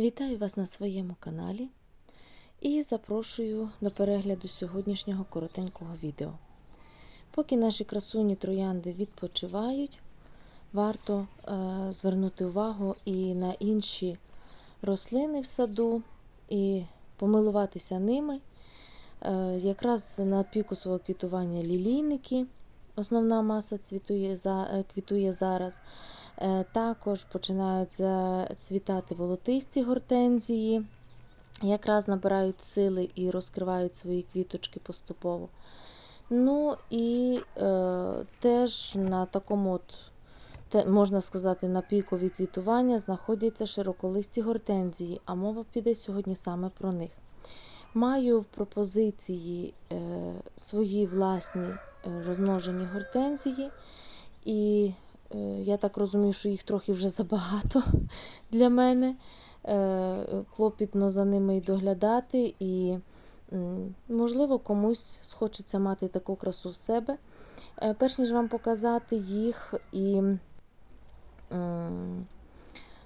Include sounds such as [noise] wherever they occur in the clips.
Вітаю вас на своєму каналі і запрошую до перегляду сьогоднішнього коротенького відео. Поки наші красуні троянди відпочивають, варто е, звернути увагу і на інші рослини в саду, і помилуватися ними. Е, якраз на піку свого квітування лілійники, основна маса цвітує, е, квітує зараз. Е, Також починають зацвітати волотисті гортензії, якраз набирають сили і розкривають свої квіточки поступово. Ну і е, теж на такому, от, те, можна сказати, на пікові квітування знаходяться широколисті гортензії, а мова піде сьогодні саме про них. Маю в пропозиції е, свої власні е, розмножені гортензії. І Е, Я так розумію, що їх трохи вже забагато [laughs] для мене. Е, Клопітно за ними і доглядати, і, можливо, комусь схочеться мати таку красу в себе. Е, Перш ніж вам показати їх і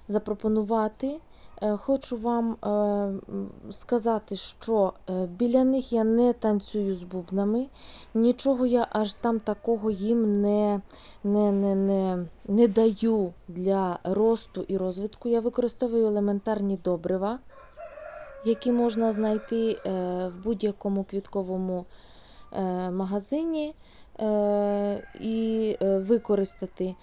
запропонувати, е, хочу вам е, сказати, що е, біля них я не танцюю з бубнами, нічого я аж там такого їм не, не, не, не, не даю для росту і розвитку. Я використовую елементарні добрива, які можна знайти е, в будь-якому квітковому е, магазині е, і е, використати.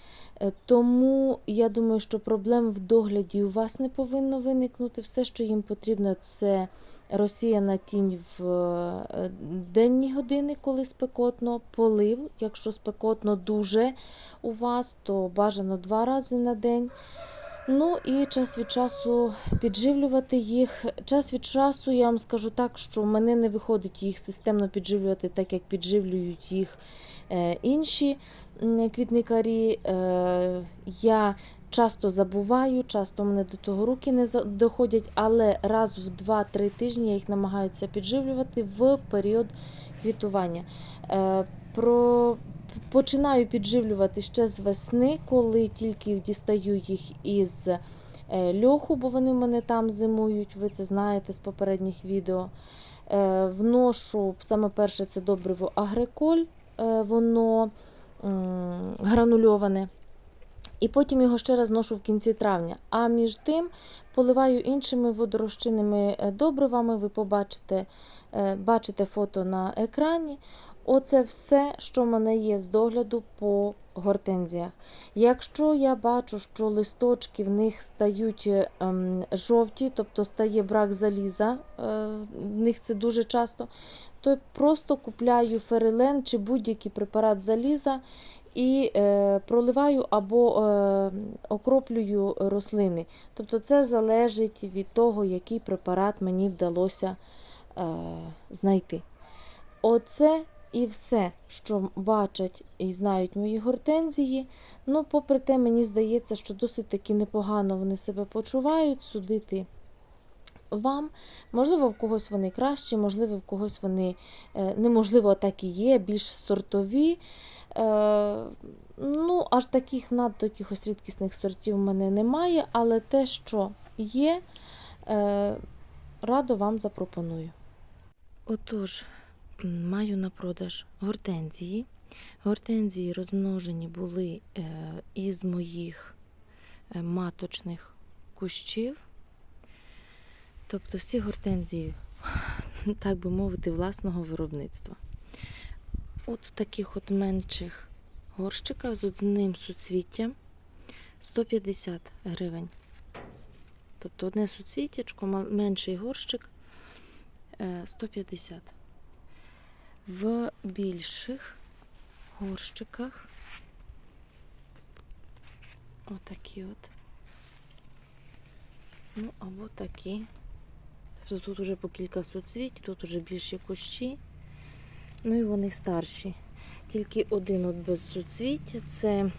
Е, Тому я думаю, що проблем в догляді у вас не повинно виникнути. Все, що їм потрібно, це розсіяна тінь в е, денні години, коли спекотно, полив. Якщо спекотно дуже у вас, то бажано два рази на день. Ну і час від часу підживлювати їх. Час від часу я вам скажу так, що мене не виходить їх системно підживлювати, так як підживлюють їх е, інші квітникарі. Е, Я часто забуваю, часто мене до того руки не доходять, але раз в 2-3 тижні я їх намагаюся підживлювати в період квітування. Е, Про Починаю підживлювати ще з весни, коли тільки дістаю їх із е, льоху, бо вони в мене там зимують, ви це знаєте з попередніх відео. Е, Вношу саме перше це добриво агриколь, е, воно гранульоване. І потім його ще раз ношу в кінці травня. А між тим поливаю іншими водорозчинними е, добривами. Ви побачите бачите фото на екрані. Оце все, що в мене є з догляду по гортензіях. Якщо я бачу, що листочки в них стають е, ем, жовті, тобто стає брак заліза, е, в них це дуже часто, то просто купляю ферилен чи будь-який препарат заліза і е, проливаю або е, окроплюю рослини. Тобто це залежить від того, який препарат мені вдалося е, знайти. Оце і все, що бачать і знають мої гортензії. Ну, попри те, мені здається, що досить таки непогано вони себе почувають, судити вам. Можливо, в когось вони кращі, можливо, в когось вони е, неможливо так і є, більш сортові. Е, Ну, аж таких надто якихось рідкісних сортів в мене немає, але те, що є, е, радо вам запропоную. Отож, маю на продаж гортензії. Гортензії розмножені були е, із моїх е, маточних кущів. Тобто всі гортензії, [laughs] так би мовити, власного виробництва. От в таких от менших горщиках з одним суцвіттям 150 гривень. Тобто одне суцвіттячко, менший горщик е, 150. В більших горщиках отакі от. Ну, або такі. Тобто тут уже по кілька суцвіть, тут уже більші кущі. Ну і вони старші. Тільки один от без суцвіття це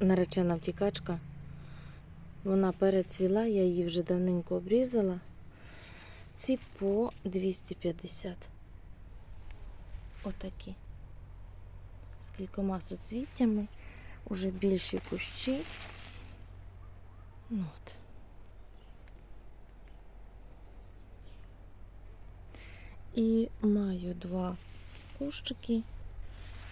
наречена втікачка. Вона перецвіла, я її вже давненько обрізала. Ці по 250. Отакі. З кількома соцвіттями, уже більші кущі. Ну от. І маю два кущики,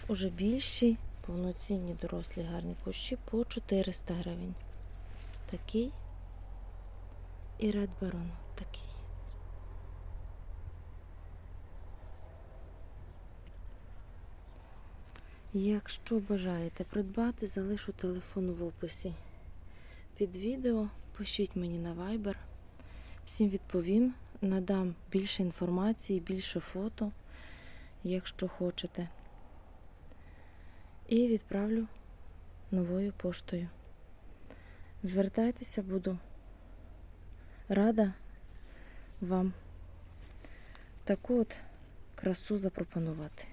уже більші, повноцінні дорослі гарні кущі по 400 гривень. Такий і Red Baron такий. Якщо бажаєте придбати, залишу телефон в описі під відео. Пишіть мені на Viber. Всім відповім, надам більше інформації, більше фото, якщо хочете. І відправлю новою поштою. Звертайтеся, буду рада вам таку от красу запропонувати.